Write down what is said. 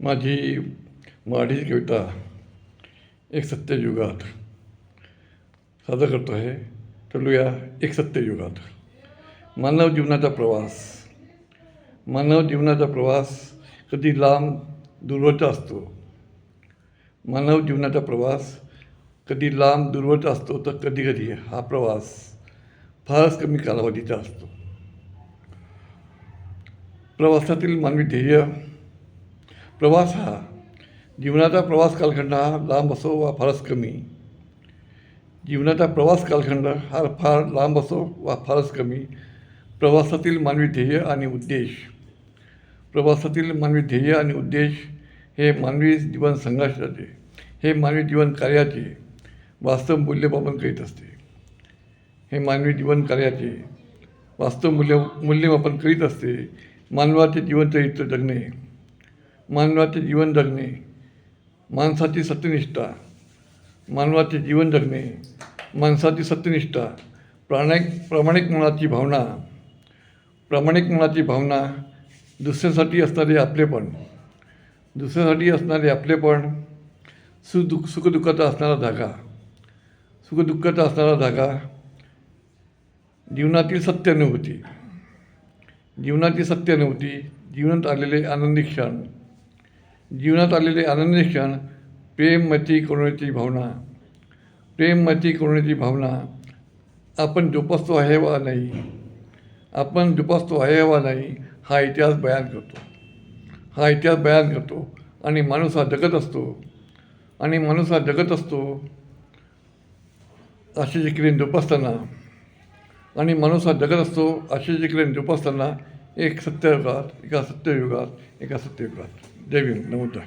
माझी मराठी कविता एक सत्ययुगात सादर करतो आहे. चलूया एक सत्ययुगात. मानव जीवनाचा प्रवास. मानव जीवनाचा प्रवास कधी लांब दूरवरचा असतो. मानव जीवनाचा प्रवास कधी लांब दूरवरचा असतो तर कधी कधी हा प्रवास फारच कमी कालावधीचा असतो. प्रवासातील मानवी ध्येय प्रवास हा जीवनाचा प्रवास कालखंड हा लांब असो वा फारच कमी. जीवनाचा प्रवास कालखंड हा फार लांब असो वा फारच कमी. प्रवासातील मानवी ध्येय आणि उद्देश. प्रवासातील मानवी ध्येय आणि उद्देश हे मानवी जीवन संघर्षाचे हे मानवी जीवन कार्याचे वास्तव मूल्यमापन करीत असते. हे मानवी जीवन कार्याचे वास्तव मूल्य मूल्यमापन करीत असते. मानवाचे जीवनचरित्र जगणे. मानवाचे जीवन जगणे माणसाची सत्यनिष्ठा मानवाचे जीवन जगणे माणसाची सत्यनिष्ठा प्राणिक प्रामाणिक मनाची भावना प्रामाणिक मनाची भावना दुसऱ्यासाठी असणारे आपलेपण दुसऱ्यासाठी असणारे आपलेपण सुदुख सुखदुःखाचा असणारा धागा सुखदुःखाचा असणारा धागा जीवनातील सत्यानुभूती जीवनाची सत्यानुभूती जीवनात आलेले आनंदी क्षण. जीवनात आलेले आनंदी क्षण प्रेम मती भावना प्रेम मती भावना आपण जोपासतो आहे वा नाही आपण जोपासतो आहे वा नाही हा इतिहास बयान करतो. हा इतिहास बयान करतो आणि माणूस हा जगत असतो आणि माणूस हा जगत असतो अशी जिकडे जोपासताना आणि माणूस हा जगत असतो अशी जिकडे जोपासताना एक सत्ययुगात एका सत्ययुगात एका सत्ययुगात. demiyorum ne mutlu.